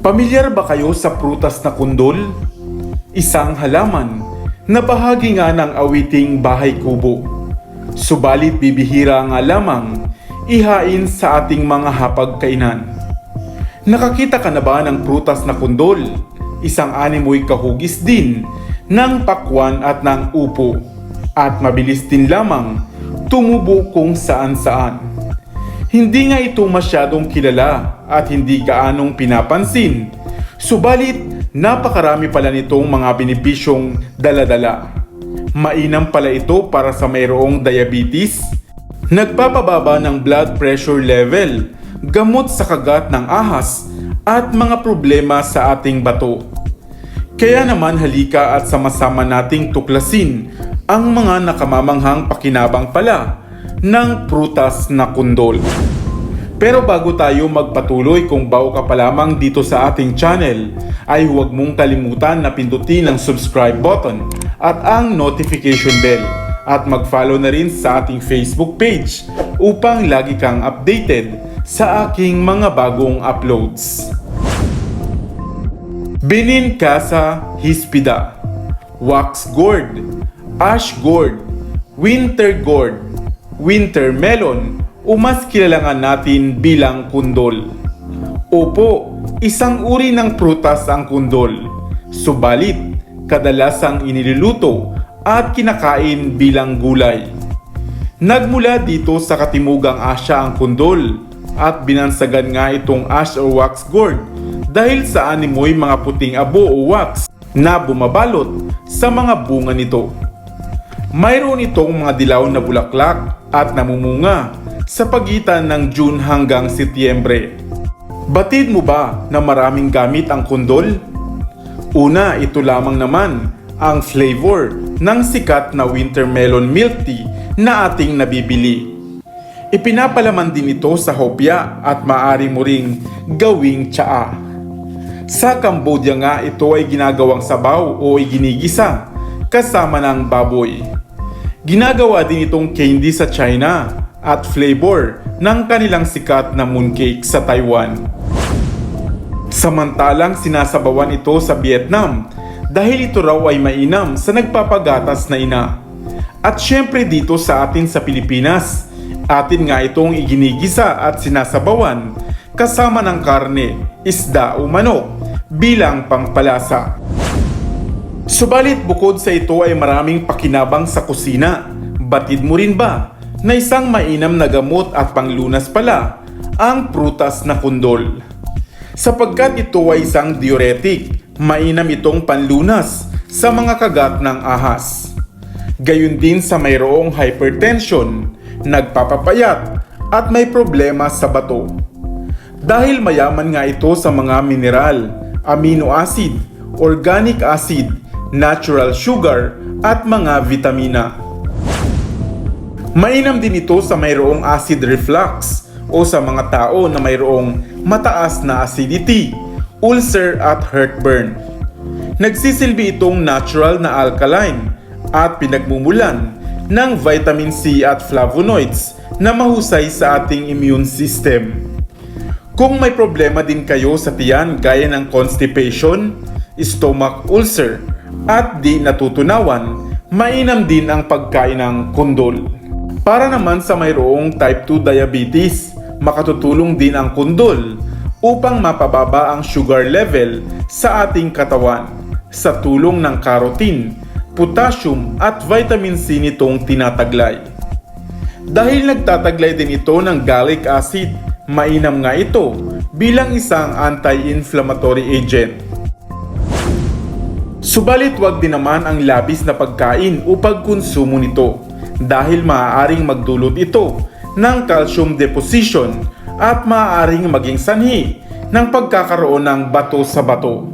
Pamilyar ba kayo sa prutas na kundol? Isang halaman na bahagi nga ng awiting bahay kubo. Subalit bibihira nga lamang ihain sa ating mga hapagkainan. Nakakita ka na ba ng prutas na kundol? Isang animoy kahugis din ng pakwan at ng upo at mabilis din lamang tumubo kung saan saan. Hindi nga ito masyadong kilala at hindi gaanong pinapansin. Subalit, napakarami pala nitong mga benepisyong daladala. Mainam pala ito para sa mayroong diabetes, nagpapababa ng blood pressure level, gamot sa kagat ng ahas, at mga problema sa ating bato. Kaya naman halika at sama-sama nating tuklasin ang mga nakamamanghang pakinabang pala ng prutas na kundol. Pero bago tayo magpatuloy kung bago ka pa lamang dito sa ating channel, ay huwag mong kalimutan na pindutin ang subscribe button at ang notification bell at mag-follow na rin sa ating Facebook page upang lagi kang updated sa aking mga bagong uploads. Benin Casa Hispida Wax Gourd Ash Gourd Winter Gourd Winter Melon o mas kilala nga natin bilang kundol. Opo, isang uri ng prutas ang kundol. Subalit, kadalasang iniluluto at kinakain bilang gulay. Nagmula dito sa Katimugang Asya ang kundol at binansagan nga itong ash or wax gourd dahil sa animoy mga puting abo o wax na bumabalot sa mga bunga nito. Mayroon itong mga dilaw na bulaklak at namumunga sa pagitan ng June hanggang Setyembre. Batid mo ba na maraming gamit ang kundol? Una, ito lamang naman ang flavor ng sikat na winter melon milk tea na ating nabibili. Ipinapalaman din ito sa hopya at maaari mo ring gawing tsaa. Sa Cambodia nga ito ay ginagawang sabaw o iginigisa kasama ng baboy. Ginagawa din itong candy sa China at flavor ng kanilang sikat na mooncake sa Taiwan. Samantalang sinasabawan ito sa Vietnam dahil ito raw ay mainam sa nagpapagatas na ina. At syempre dito sa atin sa Pilipinas, atin nga itong iginigisa at sinasabawan kasama ng karne, isda o manok bilang pangpalasa. Subalit bukod sa ito ay maraming pakinabang sa kusina. Batid mo rin ba na isang mainam na gamot at panglunas pala ang prutas na kundol? Sapagkat ito ay isang diuretic, mainam itong panlunas sa mga kagat ng ahas. Gayun din sa mayroong hypertension, nagpapapayat at may problema sa bato. Dahil mayaman nga ito sa mga mineral, amino acid, organic acid, natural sugar at mga vitamina. Mainam din ito sa mayroong acid reflux o sa mga tao na mayroong mataas na acidity, ulcer at heartburn. Nagsisilbi itong natural na alkaline at pinagmumulan ng vitamin C at flavonoids na mahusay sa ating immune system. Kung may problema din kayo sa tiyan gaya ng constipation, stomach ulcer, at di natutunawan, mainam din ang pagkain ng kundol. Para naman sa mayroong type 2 diabetes, makatutulong din ang kundol upang mapababa ang sugar level sa ating katawan sa tulong ng carotene, potassium at vitamin C nitong tinataglay. Dahil nagtataglay din ito ng gallic acid, mainam nga ito bilang isang anti-inflammatory agent. Subalit wag din naman ang labis na pagkain o pagkonsumo nito dahil maaaring magdulot ito ng calcium deposition at maaaring maging sanhi ng pagkakaroon ng bato sa bato.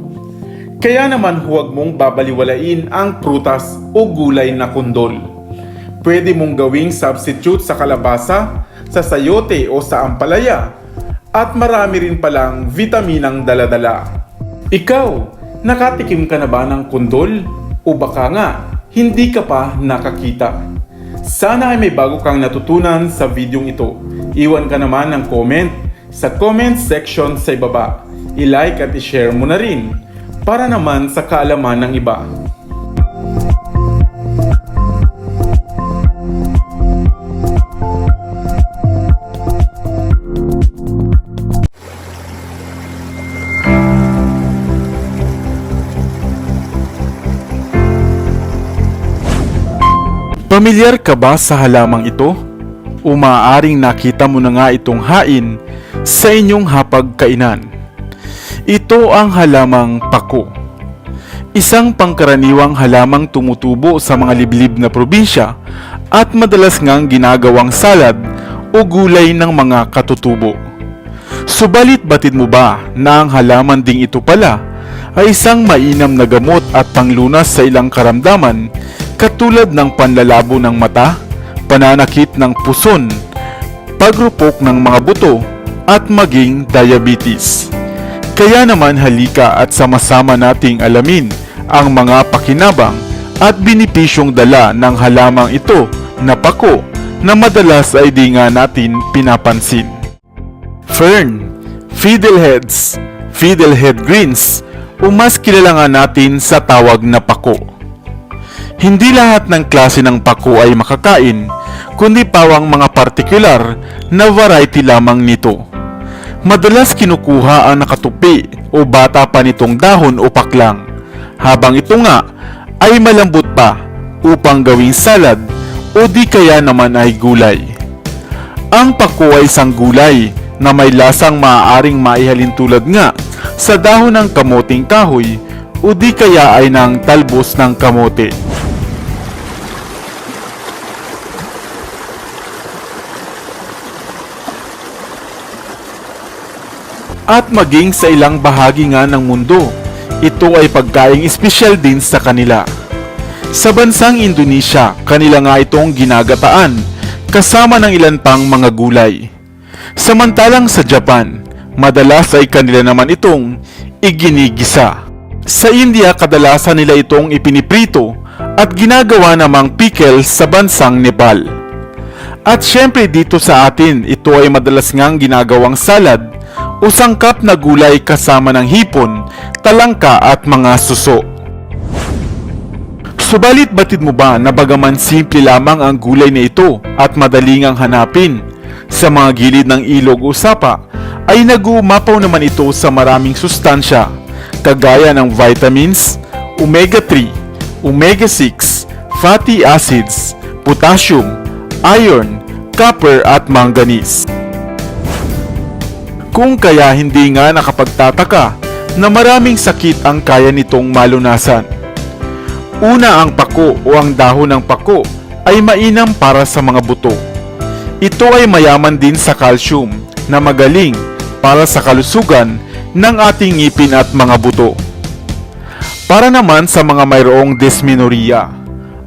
Kaya naman huwag mong babaliwalain ang prutas o gulay na kundol. Pwede mong gawing substitute sa kalabasa, sa sayote o sa ampalaya at marami rin palang vitaminang daladala. Ikaw, nakatikim ka na ba ng kundol? O baka nga, hindi ka pa nakakita? Sana ay may bago kang natutunan sa videong ito. Iwan ka naman ng comment sa comment section sa ibaba. i-like at i-share mo na rin para naman sa kaalaman ng iba. Pamilyar ka ba sa halamang ito? O maaaring nakita mo na nga itong hain sa inyong hapagkainan. Ito ang halamang pako. Isang pangkaraniwang halamang tumutubo sa mga liblib na probinsya at madalas ngang ginagawang salad o gulay ng mga katutubo. Subalit batid mo ba na ang halaman ding ito pala ay isang mainam na gamot at panglunas sa ilang karamdaman katulad ng panlalabo ng mata, pananakit ng puson, pagrupok ng mga buto, at maging diabetes. Kaya naman halika at sama-sama nating alamin ang mga pakinabang at binipisyong dala ng halamang ito na pako na madalas ay di nga natin pinapansin. Fern, fiddleheads, fiddlehead greens, o mas kilala nga natin sa tawag na pako. Hindi lahat ng klase ng pako ay makakain, kundi pawang mga partikular na variety lamang nito. Madalas kinukuha ang nakatupi o bata pa nitong dahon o paklang, habang ito nga ay malambot pa upang gawing salad o di kaya naman ay gulay. Ang pako ay isang gulay na may lasang maaaring maihalin tulad nga sa dahon ng kamoting kahoy o di kaya ay ng talbos ng kamote. At maging sa ilang bahagi nga ng mundo, ito ay pagkaing espesyal din sa kanila. Sa bansang Indonesia, kanila nga itong ginagataan, kasama ng ilan pang mga gulay. Samantalang sa Japan, madalas ay kanila naman itong iginigisa. Sa India, kadalasan nila itong ipiniprito at ginagawa namang pickle sa bansang Nepal. At syempre dito sa atin, ito ay madalas ngang ginagawang salad o sangkap na gulay kasama ng hipon, talangka at mga suso. Subalit batid mo ba na bagaman simple lamang ang gulay na ito at madaling ang hanapin sa mga gilid ng ilog o sapa ay nag-uumapaw naman ito sa maraming sustansya kagaya ng vitamins, omega-3, omega-6, fatty acids, potassium, iron, copper at manganese. Kung kaya hindi nga nakapagtataka na maraming sakit ang kaya nitong malunasan. Una ang pako o ang dahon ng pako ay mainam para sa mga buto. Ito ay mayaman din sa calcium na magaling para sa kalusugan ng ating ngipin at mga buto. Para naman sa mga mayroong dysmenorrhea,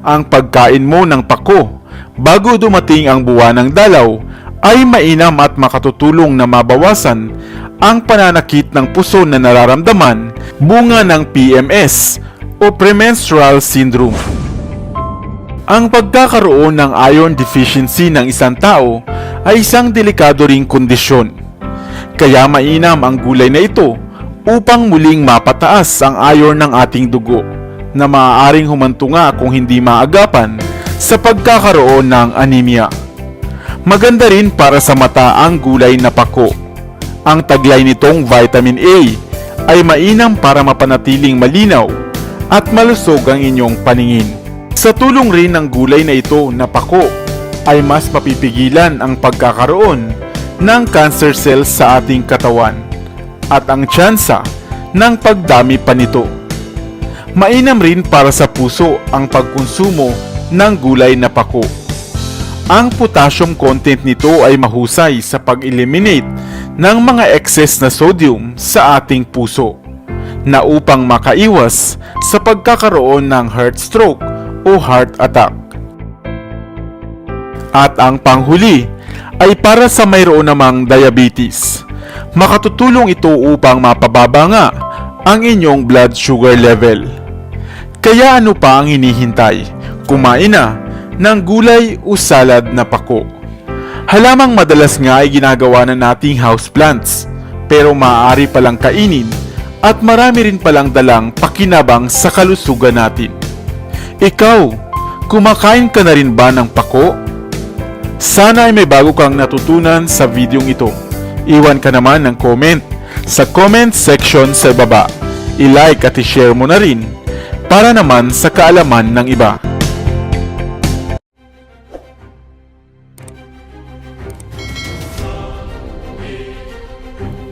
ang pagkain mo ng pako bago dumating ang buwan ng dalaw ay mainam at makatutulong na mabawasan ang pananakit ng puso na nararamdaman bunga ng PMS o premenstrual syndrome. Ang pagkakaroon ng iron deficiency ng isang tao ay isang delikado ring kondisyon. Kaya mainam ang gulay na ito upang muling mapataas ang iron ng ating dugo na maaaring humantunga kung hindi maagapan sa pagkakaroon ng anemia. Maganda rin para sa mata ang gulay na pako. Ang taglay nitong vitamin A ay mainam para mapanatiling malinaw at malusog ang inyong paningin. Sa tulong rin ng gulay na ito na pako ay mas mapipigilan ang pagkakaroon ng cancer cells sa ating katawan at ang tsansa ng pagdami pa nito. Mainam rin para sa puso ang pagkonsumo ng gulay na pako. Ang potassium content nito ay mahusay sa pag-eliminate ng mga excess na sodium sa ating puso na upang makaiwas sa pagkakaroon ng heart stroke o heart attack. At ang panghuli ay para sa mayroon namang diabetes. Makatutulong ito upang mapababa nga ang inyong blood sugar level. Kaya ano pa ang hinihintay? Kumain na ng gulay o salad na pako. Halamang madalas nga ay ginagawa na nating houseplants pero maaari palang kainin at marami rin palang dalang pakinabang sa kalusugan natin. Ikaw, kumakain ka na rin ba ng pako? Sana ay may bago kang natutunan sa videong ito. Iwan ka naman ng comment sa comment section sa baba. I-like at i-share mo na rin para naman sa kaalaman ng iba.